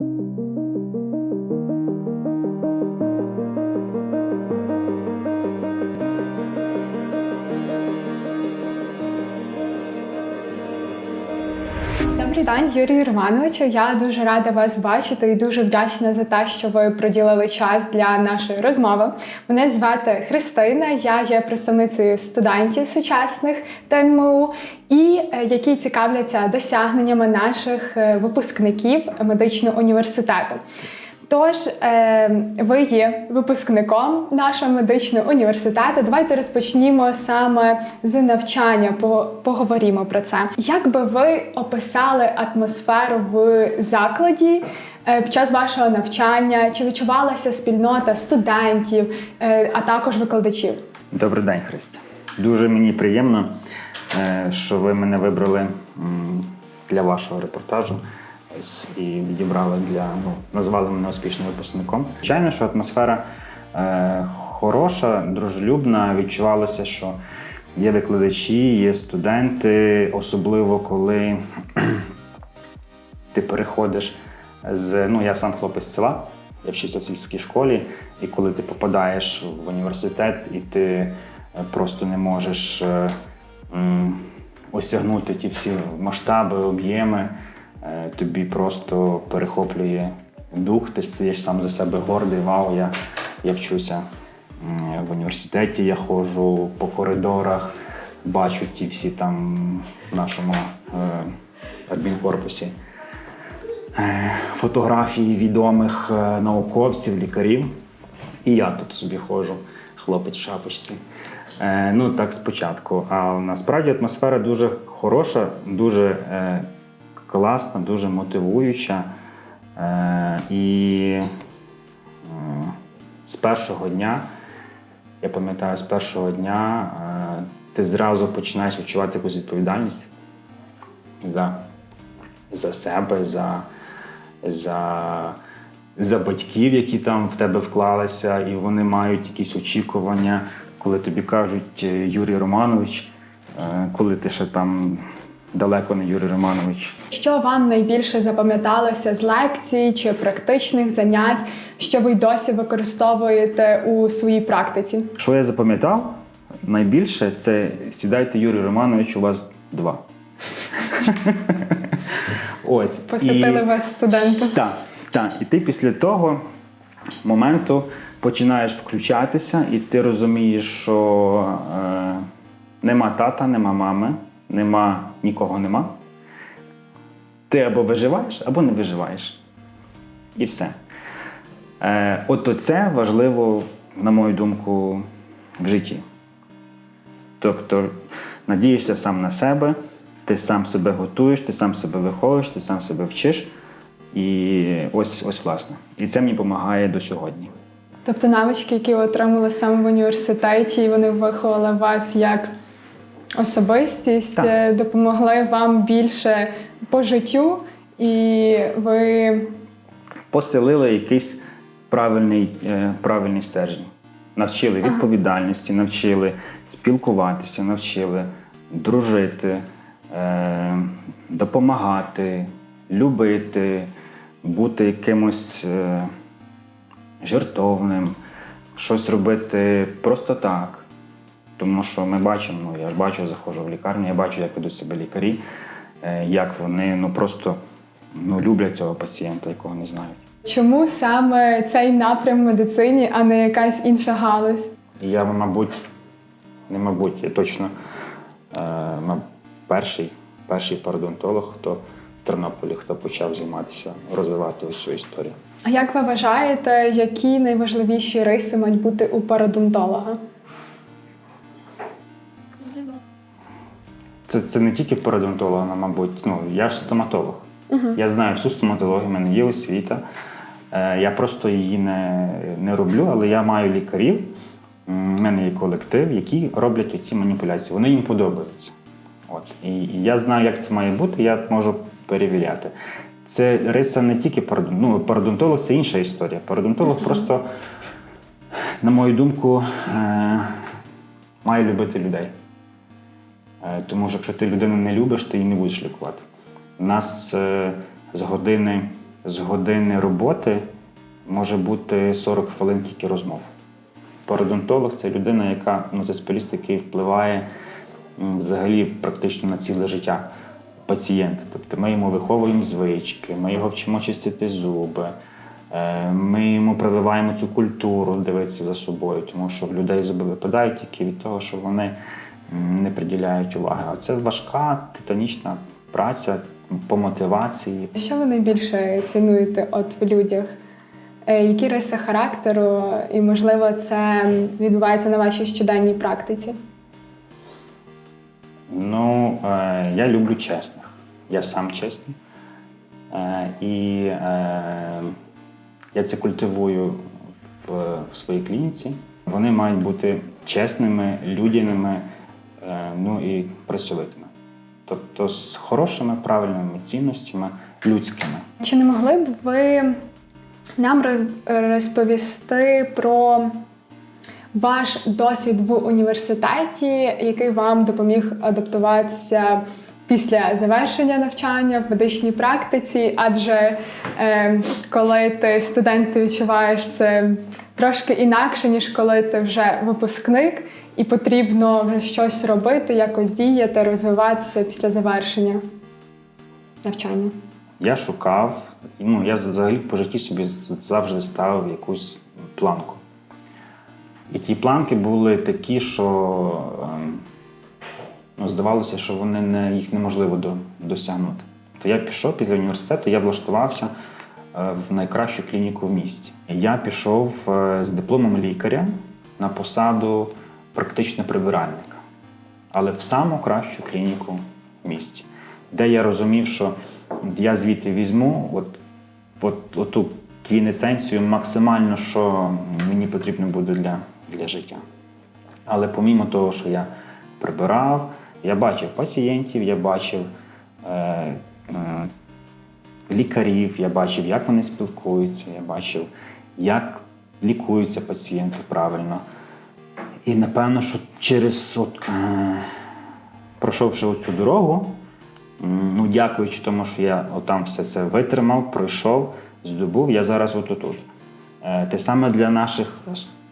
thank you Добрий Юрію Романовичу. Я дуже рада вас бачити і дуже вдячна за те, що ви приділили час для нашої розмови. Мене звати Христина, я є представницею студентів сучасних ТНМУ і е, які цікавляться досягненнями наших е, випускників медичного університету. Тож е, ви є випускником нашого медичного університету. Давайте розпочнімо саме з навчання. Поговоримо про це. Як би ви описали атмосферу в закладі е, під час вашого навчання? Чи відчувалася спільнота студентів, е, а також викладачів? Добрий день, Христя. Дуже мені приємно, е, що ви мене вибрали для вашого репортажу і відібрали для ну, назвали мене успішним випускником. Звичайно, що атмосфера е, хороша, дружелюбна. Відчувалося, що є викладачі, є студенти, особливо коли ти переходиш з. Ну, я сам хлопець з села, я вчився в сільській школі, і коли ти попадаєш в університет, і ти просто не можеш е, осягнути ті всі масштаби, об'єми, тобі просто перехоплює дух, ти стаєш сам за себе гордий, вау, я, я вчуся в університеті, я ходжу по коридорах, бачу ті всі там в нашому е, адмінкорпусі е, фотографії відомих е, науковців, лікарів. І я тут собі ходжу, хлопець в шапочці. Е, ну, так спочатку. А насправді атмосфера дуже хороша, дуже е, класна, дуже мотивуюча. Е, і е, з першого дня, я пам'ятаю, з першого дня е, ти зразу починаєш відчувати якусь відповідальність за, за себе, за, за, за батьків, які там в тебе вклалися, і вони мають якісь очікування, коли тобі кажуть Юрій Романович, коли ти ще там далеко не Юрій Романович. Що вам найбільше запам'яталося з лекцій чи практичних занять, що ви й досі використовуєте у своїй практиці? Що я запам'ятав найбільше, це сідайте, Юрій Романович, у вас два. Ось. Посвятили І- вас студентам? Так, так. І ти після того моменту починаєш включатися, і ти розумієш, що е, нема тата, нема мами, нема нікого нема. Ти або виживаєш, або не виживаєш. І все. Е, от це важливо, на мою думку, в житті. Тобто надієшся сам на себе, ти сам себе готуєш, ти сам себе виховуєш, ти сам себе вчиш. І ось, ось власне. І це мені допомагає до сьогодні. Тобто навички, які ви отримали саме в університеті, вони виховали вас як особистість, Так. е, допомогли вам більше по життю, і ви Поселили якийсь правильний, е, правильний стержень. Навчили відповідальності, навчили спілкуватися, навчили дружити, е, допомагати, любити, бути якимось жертовним, щось робити просто так. Тому що ми бачимо, ну я ж бачу, заходжу в лікарню, я бачу, як ведуть себе лікарі, е, як вони ну просто ну, люблять цього пацієнта, якого не знають. чому саме цей напрям в медицині, а не якась інша галузь? Я, мабуть, не мабуть, я точно е, перший, перший пародонтолог, хто в Тернополі, хто почав займатися, розвивати ось цю історію. А як ви вважаєте, які найважливіші риси мають бути у пародонтолога? Це, це не тільки а, мабуть, ну, я ж стоматолог. Я знаю всю стоматологію, в мене є освіта. Е, я просто її не, не роблю, але я маю лікарів, у мене є колектив, які роблять оці маніпуляції. Вони їм подобаються. От. І, і я знаю, як це має бути, я можу перевіряти. Це риса не тільки парадон... ну, пародонтолог це інша історія. Пародонтолог просто, на мою думку, е, має любити людей. Е, Тому що якщо ти людину не любиш, ти її не будеш лікувати. У нас е, з години з години роботи може бути 40 хвилин тільки розмов. Пародонтолог це людина, яка ну, це спеціаліст, який впливає взагалі практично на ціле життя пацієнта. Тобто ми йому виховуємо звички, ми його вчимо чистити зуби, е, ми йому прививаємо цю культуру дивитися за собою, тому що в людей зуби випадають тільки від того, що вони не приділяють уваги. А це важка титанічна праця по мотивації. Що ви найбільше цінуєте от в людях? Е, Які риси характеру, і можливо, це відбувається на вашій щоденній практиці? Ну, е, я люблю чесних. Я сам чесний. Е, і е, я це культивую в, в своїй клініці. Вони мають бути чесними, людяними, ну і працьовитими. Тобто з хорошими, правильними цінностями, людськими. Чи не могли б ви нам розповісти про ваш досвід в університеті, який вам допоміг адаптуватися після завершення навчання в медичній практиці? Адже е, коли ти студент, ти відчуваєш це трошки інакше, ніж коли ти вже випускник, і потрібно вже щось робити, якось діяти, розвиватися після завершення навчання. Я шукав, ну я взагалі по житті собі завжди ставив якусь планку. І ті планки були такі, що ем, ну, здавалося, що вони не, їх неможливо до, досягнути. То я пішов після університету, я влаштувався е, в найкращу клініку в місті. Я пішов е, з дипломом лікаря на посаду практично прибиральника, але в саму кращу клініку в місті, де я розумів, що я звідти візьму от, от, оту квінесенцію максимально, що мені потрібно буде для, для життя. Але помімо того, що я прибирав, я бачив пацієнтів, я бачив е, е, лікарів, я бачив, як вони спілкуються, я бачив, як лікуються пацієнти правильно. І напевно, що через от, е, пройшовши оцю дорогу, ну, дякуючи тому, що я отам все це витримав, пройшов, здобув, я зараз отут. Е, Те саме для наших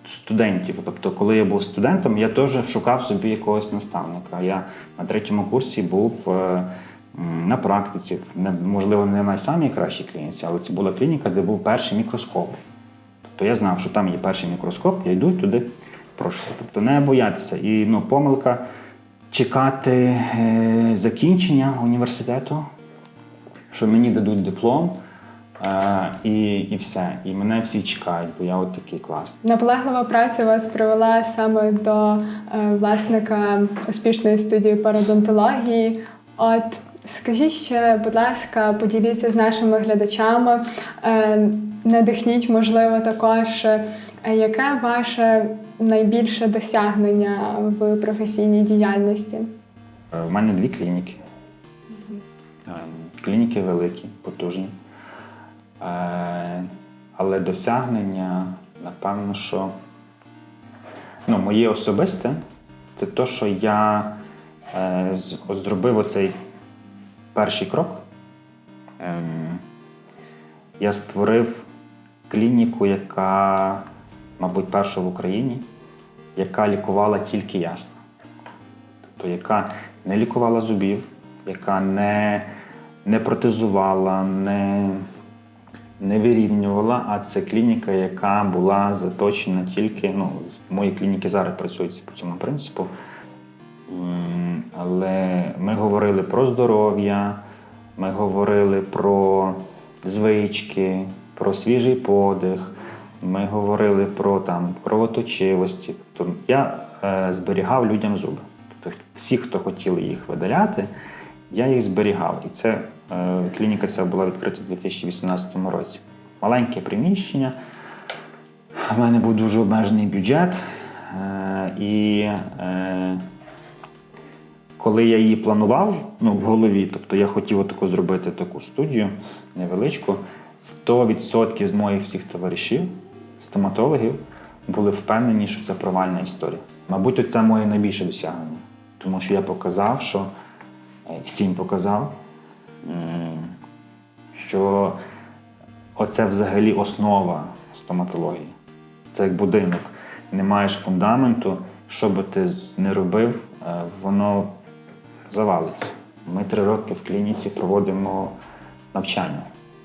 студентів. Тобто, коли я був студентом, я теж шукав собі якогось наставника. Я на третьому курсі був е, на практиці, можливо, не в найсамій клініці, але це була клініка, де був перший мікроскоп. Тобто я знав, що там є перший мікроскоп, я йду туди, прошуся. Тобто не боятися. І ну, помилка чекати е, закінчення університету, що мені дадуть диплом. Е, і, і все. І мене всі чекають, бо я от такий класний. Наполеглива праця вас привела саме до е, власника успішної студії пародонтології. От скажіть ще, будь ласка, поділіться з нашими глядачами, е, надихніть, можливо, також, е, яке ваше найбільше досягнення в професійній діяльності? Е, В мене дві клініки. Е, Клініки великі, потужні. Е, Але досягнення, напевно, що ну, моє особисте це те, що я е, зробив оцей перший крок. Ем, Я створив клініку, яка, мабуть, перша в Україні, яка лікувала тільки ясно тобто яка не лікувала зубів, яка не, не протезувала, не, не вирівнювала, а це клініка, яка була заточена тільки. Ну, мої клініки зараз працюють по цьому принципу. Але ми говорили про здоров'я, ми говорили про звички, про свіжий подих, ми говорили про там, кровоточивості. Тобто я е, зберігав людям зуби. Тобто всі, хто хотіли їх видаляти, я їх зберігав. І це е, клініка ця була відкрита у 2018 році. Маленьке приміщення. У мене був дуже обмежений бюджет. Е, і е, коли я її планував ну, в голові, тобто я хотів таку зробити таку студію невеличку, 100% з моїх всіх товаришів, стоматологів, були впевнені, що це провальна історія. Мабуть, це моє найбільше досягнення, тому що я показав, що е, всім показав, що оце взагалі основа стоматології. Це як будинок. Не маєш фундаменту, що би ти не робив, е, воно завалиться. Ми три роки в клініці проводимо навчання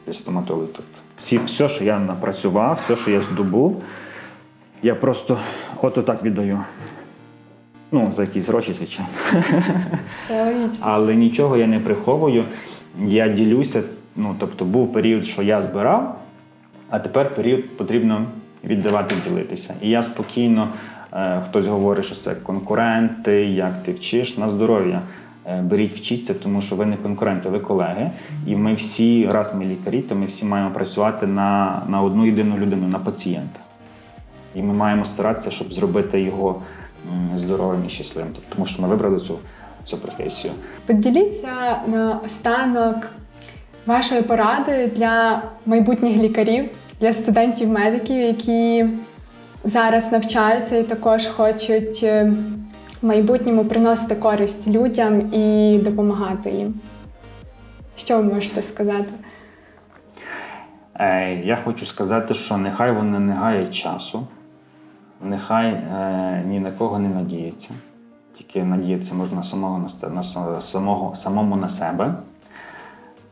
зі стоматології. Всі, все, що я напрацював, все, що я здобув, я просто от отак віддаю. Ну, за якісь гроші, звичайно. Але нічого я не приховую. Я ділюся. Ну, тобто був період, що я збирав, а тепер період потрібно віддавати, ділитися. І я спокійно, е, хтось говорить, що це конкуренти, як ти вчиш, на здоров'я. Е, Беріть, вчіться, тому що ви не конкуренти, ви колеги. І ми всі, раз ми лікарі, то ми всі маємо працювати на, на одну єдину людину, на пацієнта. І ми маємо старатися, щоб зробити його здоровим і щасливим. Тобто, Тому що ми вибрали цю, цю професію. Поділіться на останок вашою порадою для майбутніх лікарів, для студентів-медиків, які зараз навчаються і також хочуть е, в майбутньому приносити користь людям і допомагати їм. Що ви можете сказати? Е, Я хочу сказати, що нехай вони не гаять часу, нехай е, ні на кого не надіється. Тільки надіятися можна самого, на, самого, самому на себе.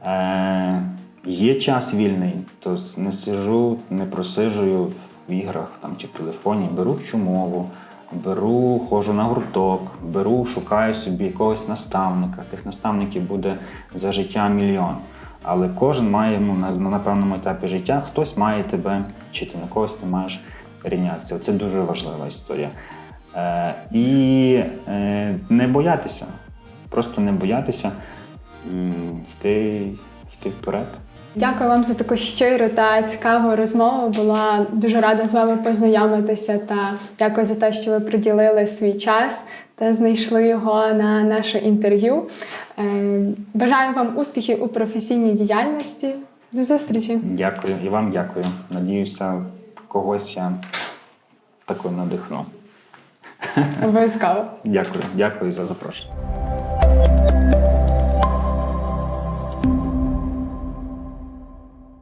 Е, є час вільний, то не сижу, не просижую в іграх там, чи в телефоні, беру вчу мову, беру, ходжу на гурток, беру, шукаю собі якогось наставника. Тих наставників буде за життя мільйон. Але кожен має ну, на, на певному етапі життя, хтось має тебе вчити, на когось ти маєш рівнятися. Це дуже важлива історія. Е, і е, не боятися, просто не боятися йти, йти вперед. Дякую вам за таку щиру та цікаву розмову. Була дуже рада з вами познайомитися та дякую за те, що ви приділили свій час та знайшли його на наше інтерв'ю. Е, Бажаю вам успіхів у професійній діяльності. До зустрічі! Дякую і вам дякую. Надіюся, когось я такою надихну. Обов'язково. Дякую, дякую за запрошення.